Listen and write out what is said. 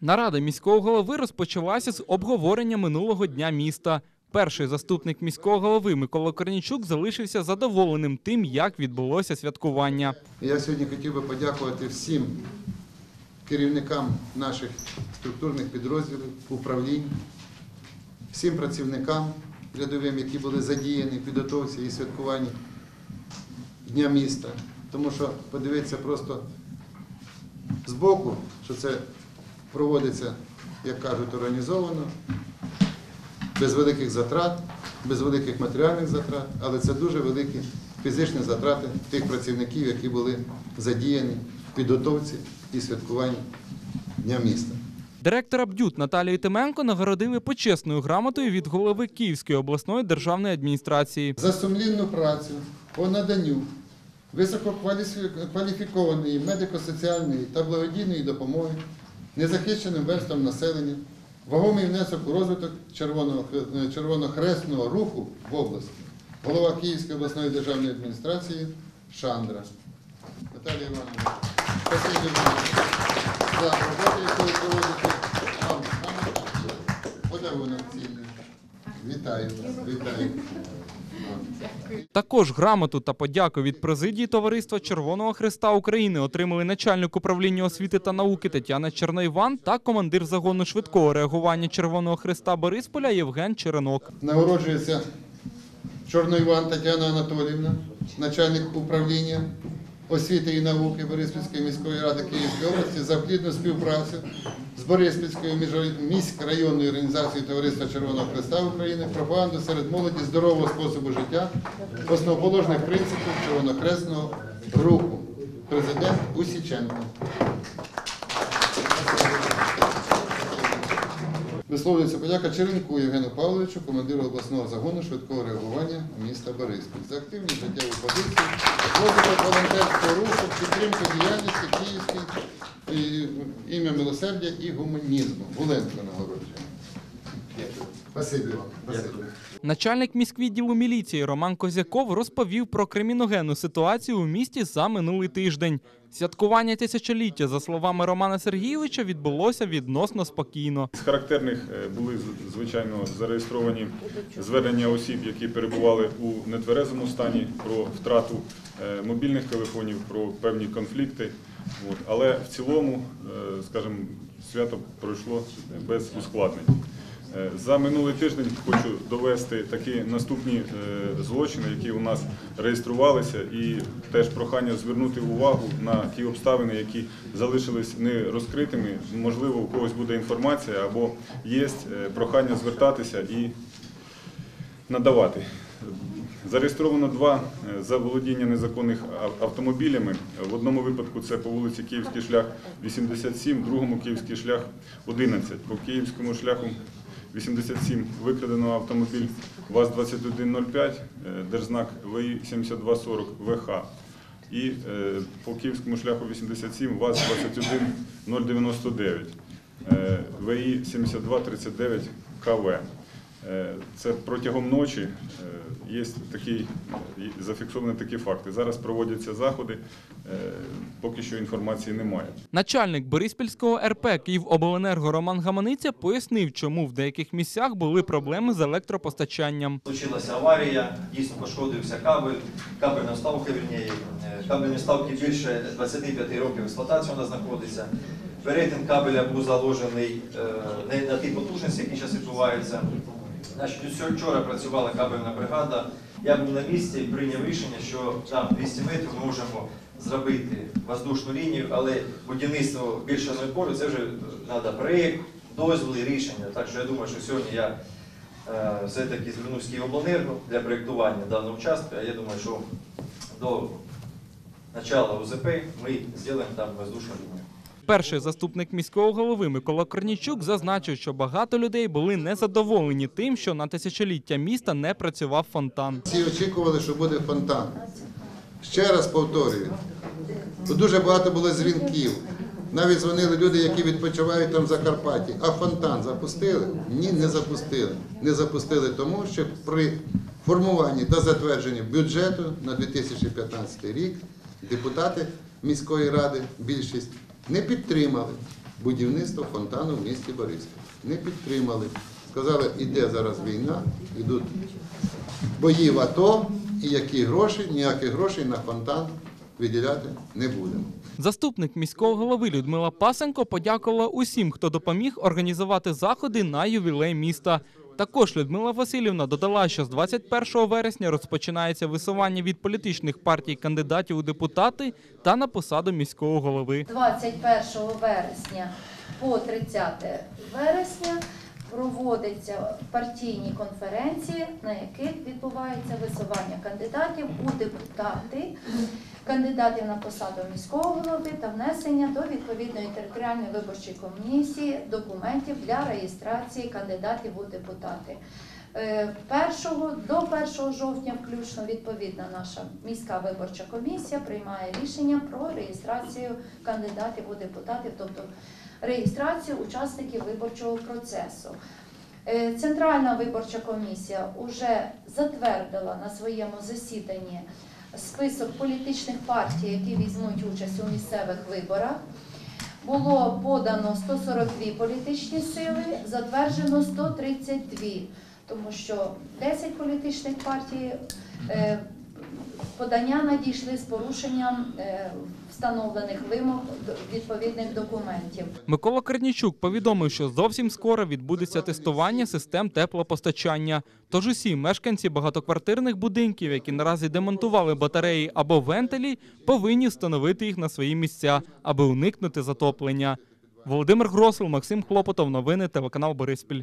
Нарада міського голови розпочалася з обговорення минулого дня міста. Перший заступник міського голови Микола Корнічук залишився задоволеним тим, як відбулося святкування. Я сьогодні хотів би подякувати всім керівникам наших структурних підрозділів, управлінь, всім працівникам рядовим, які були задіяні в підготовці і святкуванні Дня міста. Тому що подивитися просто збоку, що це проводиться, як кажуть, організовано, без великих затрат, без великих матеріальних затрат, але це дуже великі фізичні затрати тих працівників, які були задіяні в підготовці і святкуванні Дня міста. Директора БДЮТ Наталію Тименко нагородили почесною грамотою від голови Київської обласної державної адміністрації. За сумлінну працю по наданню висококваліфікованої медико-соціальної та благодійної допомоги незахищеним верствам населення, вагомий внесок у розвиток червонохресного руху в області. Голова Київської обласної державної адміністрації Шандра. Наталія Івановна, спасибі за роботу, яку ви проводите. Вам подарунок цінний. Вітаю вас, вітаю. Також грамоту та подяку від президії Товариства Червоного Христа України отримали начальник управління освіти та науки Тетяна Черноїван та командир загону швидкого реагування Червоного Христа Борисполя Євген Черенок. Нагороджується Чорноїван Тетяна Анатоліївна, начальник управління освіти і науки Бориспільської міської ради Київської області за плідну співпрацю з Бориспільською міськрайонною організацією Товариства Червоного Христа України, пропаганду серед молоді здорового способу життя, основоположних принципів червонокресного руху. Президент Усіченко. Висловлюється подяка Черенку Євгену Павловичу, командиру обласного загону швидкого реагування міста Бориспіль за активні життєві позиції, розвиток волонтерського руху, підтримку діяльності Київської ім'я милосердя і гуманізму. Гуленко нагороджує. Спасибі вам. Спасибі. Начальник міськвідділу міліції Роман Козяков розповів про криміногенну ситуацію у місті за минулий тиждень. Святкування тисячоліття, за словами Романа Сергійовича, відбулося відносно спокійно. З характерних е, були звичайно зареєстровані звернення осіб, які перебували у нетверезому стані про втрату е, мобільних телефонів, про певні конфлікти. Але в цілому, е, скажімо, свято пройшло без ускладнень. Е, За минулий тиждень хочу довести такі наступні е, злочини, які у нас реєструвалися, і теж прохання звернути увагу на ті обставини, які залишились не розкритими. Можливо, у когось буде інформація або є е, прохання звертатися і надавати. Зареєстровано два е, за незаконних автомобілями. В одному випадку це по вулиці Київський шлях 87, в другому Київський шлях 11. По Київському шляху 87 викрадено автомобіль ВАЗ-2105, е, держзнак ВІ 7240 ВХ. І е, по Київському шляху 87 ВАЗ-21 е, ВІ 7239 КВ. Е, Це протягом ночі е, є такі, зафіксовані такі факти. Зараз проводяться заходи, е, поки що інформації немає. Начальник Бориспільського РП Київобленерго Роман Гаманиця пояснив, чому в деяких місцях були проблеми з електропостачанням. Случилася аварія, дійсно пошкодився кабель, кабельна вставка, вірніше, е, кабельні вставки більше 25 років експлуатації у нас знаходиться. Перетин кабеля був заложений не на ті потужності, які зараз відбуваються. Значить, вчора працювала кабельна бригада. Я був на місці і прийняв рішення, що там 200 метрів ми можемо зробити воздушну лінію, але будівництво більше опору це вже треба проєкт, дозвіл і рішення. Так що я думаю, що сьогодні я Е, все-таки звернусь Київобленерго для проєктування даного участка. Я думаю, що до начала УЗП ми зробимо там воздушну лінію. Перший заступник міського голови Микола Корнічук зазначив, що багато людей були незадоволені тим, що на тисячоліття міста не працював фонтан. Всі очікували, що буде фонтан. Ще раз повторюю, тут дуже багато було дзвінків. Навіть дзвонили люди, які відпочивають там в Закарпатті. А фонтан запустили? Ні, не запустили. Не запустили тому, що при формуванні та затвердженні бюджету на 2015 рік депутати міської ради, більшість, не підтримали будівництво фонтану в місті Бориспіль. Не підтримали. Сказали, іде зараз війна, йдуть бої в АТО, і які гроші, ніяких грошей на фонтан виділяти не будемо. Заступник міського голови Людмила Пасенко подякувала усім, хто допоміг організувати заходи на ювілей міста. Також Людмила Васильівна додала, що з 21 вересня розпочинається висування від політичних партій кандидатів у депутати та на посаду міського голови. 21 вересня по 30 вересня проводяться партійні конференції, на яких відбувається висування кандидатів у депутати, кандидатів на посаду міського голови та внесення до відповідної територіальної виборчої комісії документів для реєстрації кандидатів у депутати. Е, Першого до 1 жовтня включно відповідна наша міська виборча комісія приймає рішення про реєстрацію кандидатів у депутати, тобто реєстрацію учасників виборчого процесу. Е, Центральна виборча комісія вже затвердила на своєму засіданні список політичних партій, які візьмуть участь у місцевих виборах. Було подано 142 політичні сили, затверджено 132, тому що 10 політичних партій е, подання надійшли з порушенням е, встановлених вимог відповідних документів. Микола Корнічук повідомив, що зовсім скоро відбудеться тестування систем теплопостачання. Тож усі мешканці багатоквартирних будинків, які наразі демонтували батареї або вентилі, повинні встановити їх на свої місця, аби уникнути затоплення. Володимир Гросел, Максим Хлопотов. Новини телеканал Бориспіль.